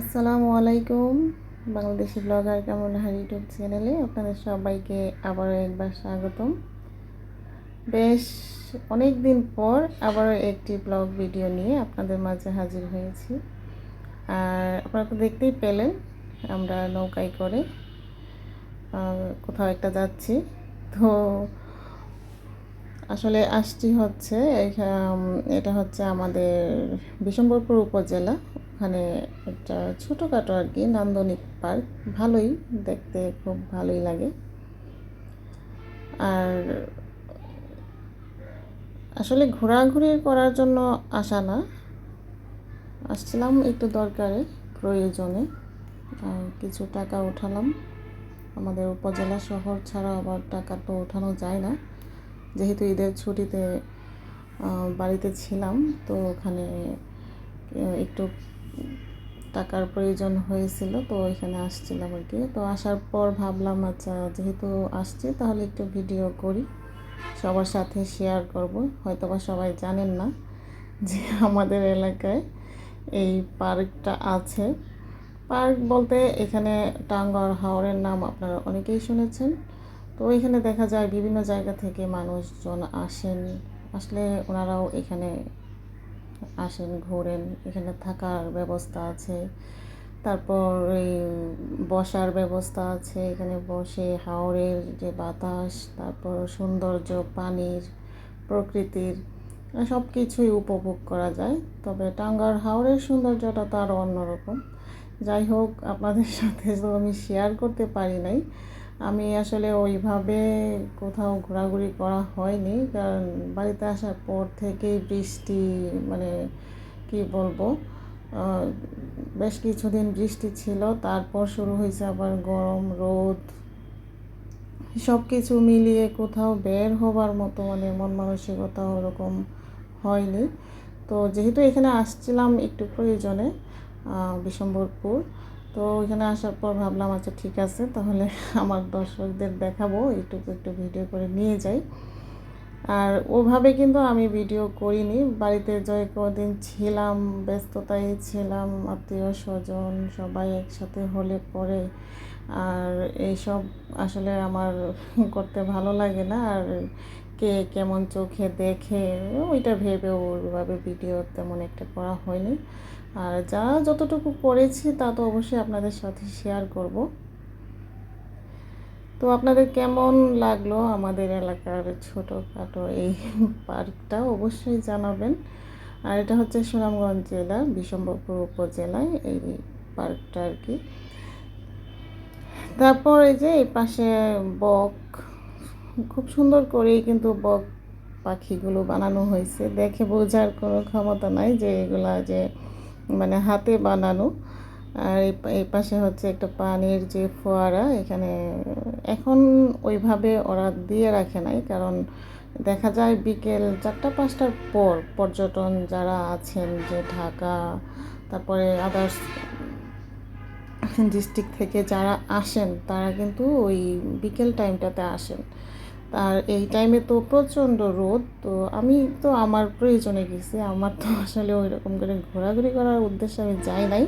আসসালামু আলাইকুম। বাংলাদেশি ব্লগার কেমন হার ইউটিউব চ্যানেলে? আপনাদের সবাইকে আবারও একবার স্বাগতম। বেশ অনেক দিন পর আবারও একটি ব্লগ ভিডিও নিয়ে আপনাদের মাঝে হাজির হয়েছি। আর আপনারা তো দেখতেই পেলেন, আমরা নৌকায় করে কোথাও একটা যাচ্ছি। তো আসলে আসছি হচ্ছে এটা হচ্ছে আমাদের বিশম্বরপুর উপজেলা। ওখানে একটা ছোটোখাটো আর কি নান্দনিক পার্ক। ভালোই দেখতে, খুব ভালোই লাগে। আর আসলে ঘোরাঘুরি করার জন্য আসা না। আসছিলাম একটু দরকারে, প্রয়োজনে। কিছু টাকা উঠালাম। আমাদের উপজেলা শহর ছাড়া আবার টাকা তো ওঠানো যায় না। যেহেতু ঈদের ছুটিতে বাড়িতে ছিলাম, তো ওখানে একটু টাকার প্রয়োজন হয়েছিল, তো এখানে আসছিলাম আর কি। তো আসার পর ভাবলাম আচ্ছা যেহেতু আসছি, তাহলে একটু ভিডিও করি, সবার সাথে শেয়ার করব। হয়তো বা সবাই জানেন না যে আমাদের এলাকায় এই পার্কটা আছে। পার্ক বলতে এখানে টাঙ্গর হাওরের নাম আপনারা অনেকেই শুনেছেন। তো এখানে দেখা যায় বিভিন্ন জায়গা থেকে মানুষজন আসেন। আসলে ওনারাও এখানে আসেন, ঘোরেন, এখানে থাকার ব্যবস্থা আছে। তারপর এই বসার ব্যবস্থা আছে, এখানে বসে হাওরের যে বাতাস, তারপর সৌন্দর্য, পানির, প্রকৃতির সব কিছুই উপভোগ করা যায়। তবে টাঙ্গার হাওরের সৌন্দর্যটা তো আরও অন্যরকম। যাই হোক, আপনাদের সাথে তো আমি শেয়ার করতে পারি নাই। আমি আসলে ওইভাবে কোথাও ঘোরাঘুরি করা হয়নি, কারণ বাড়িতে আসার পর থেকেই বৃষ্টি মানে কি বলব বেশ কিছুদিন বৃষ্টি ছিল, তারপর শুরু হয়েছে আবার গরম, রোদ সব কিছু মিলিয়ে কোথাও বের হবার মতো মানে মন মানসিকতা ওরকম হয়নি। তো যেহেতু এখানে আসছিলাম একটু প্রয়োজনে বিশম্বরপুর তো ওইখানে আসার পর ভাবলাম আচ্ছা ঠিক আছে, তাহলে আমার দর্শকদের দেখাবো, একটু একটু ভিডিও করে নিয়ে যাই। আর ওভাবে কিন্তু আমি ভিডিও করিনি। বাড়িতে যে কদিন ছিলাম, ব্যস্ততায় ছিলাম, আত্মীয় স্বজন সবাই একসাথে হলে পরে, আর এইসব আসলে আমার করতে ভালো লাগে না। আর কে কেমন চোখে দেখে, ওইটা ভেবে ওইভাবে ভিডিও তেমন একটা করা হয়নি। আর যা যতটুকু করেছি তা তো অবশ্যই আপনাদের সাথে শেয়ার করব। তো আপনাদের কেমন লাগল আমাদের এলাকার ছোটোখাটো এই পার্কটা অবশ্যই জানাবেন। আর এটা হচ্ছে সুনামগঞ্জ জেলা বিশম্বরপুর উপজেলায় এই পার্কটা আর কি। তারপর এই যে এই পাশে বক খুব সুন্দর করেই কিন্তু বক পাখিগুলো বানানো হয়েছে। দেখে বোঝার কোনো ক্ষমতা নাই যে এগুলা যে মানে হাতে বানানো। আর এই পাশে হচ্ছে একটা পানির যে ফোয়ারা, এখানে এখন ওইভাবে ওরা দিয়ে রাখে নাই। কারণ দেখা যায় বিকেল চারটা, পাঁচটার পর পর্যটন যারা আছেন যে ঢাকা, তারপরে আদার্স ডিস্ট্রিক্ট থেকে যারা আসেন, তারা কিন্তু ওই বিকেল টাইমটাতে আসেন। আর এই টাইমে তো প্রচণ্ড রোদ, তো আমি তো আমার প্রয়োজনে গেছি। আমার তো আসলে ওই রকম করে ঘোরাঘুরি করার উদ্দেশ্যে আমি যাই নাই।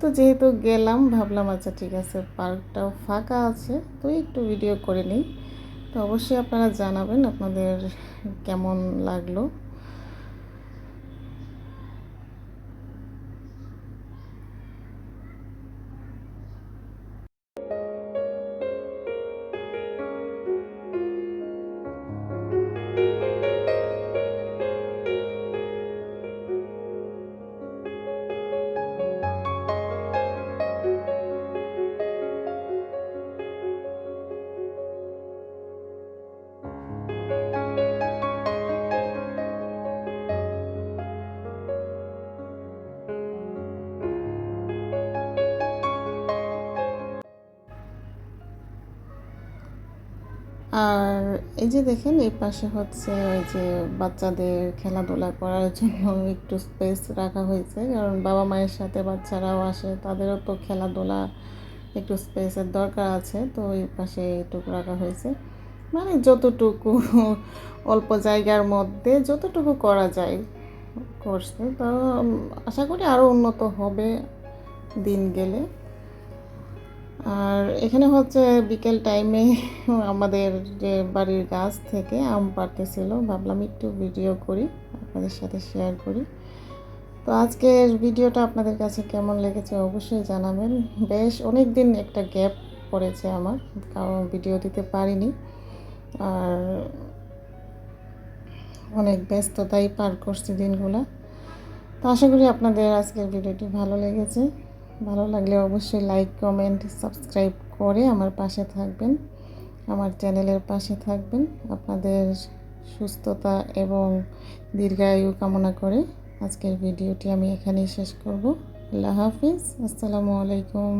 তো যেহেতু গেলাম, ভাবলাম আচ্ছা ঠিক আছে, পার্কটাও ফাঁকা আছে, তো একটু ভিডিও করে নিই। তো অবশ্যই আপনারা জানাবেন আপনাদের কেমন লাগল। আর এই যে দেখেন, এই পাশে হচ্ছে ওই যে বাচ্চাদের খেলাধুলা করার জন্য একটু স্পেস রাখা হয়েছে। কারণ বাবা মায়ের সাথে বাচ্চারাও আসে, তাদেরও তো খেলাধুলা একটু স্পেসের দরকার আছে। তো এই পাশে এইটুকু রাখা হয়েছে। মানে যতটুকু অল্প জায়গার মধ্যে যতটুকু করা যায় করছে। তো আশা করি আরও উন্নত হবে দিন গেলে। আর এখানে হচ্ছে বিকেল টাইমে আমাদের যে বাড়ির গাছ থেকে আম পাড়তেছিল ভাবলাম একটু ভিডিও করি, আপনাদের সাথে শেয়ার করি। তো আজকের ভিডিওটা আপনাদের কাছে কেমন লেগেছে অবশ্যই জানাবেন। বেশ অনেক দিন একটা গ্যাপ পড়েছে আমার, কারণ ভিডিও দিতে পারিনি। আর অনেক ব্যস্ততাই পার করছি দিনগুলো। তো আশা করি আপনাদের আজকের ভিডিওটি ভালো লেগেছে। ভালো লাগলে অবশ্যই লাইক কমেন্ট সাবস্ক্রাইব করে আমার পাশে থাকবেন, আমার চ্যানেলের পাশে থাকবেন। আপনাদের সুস্থতা এবং দীর্ঘায়ু কামনা করে আজকের ভিডিওটি আমি এখানেই শেষ করব। আল্লাহ হাফিজ, আসসালামু আলাইকুম।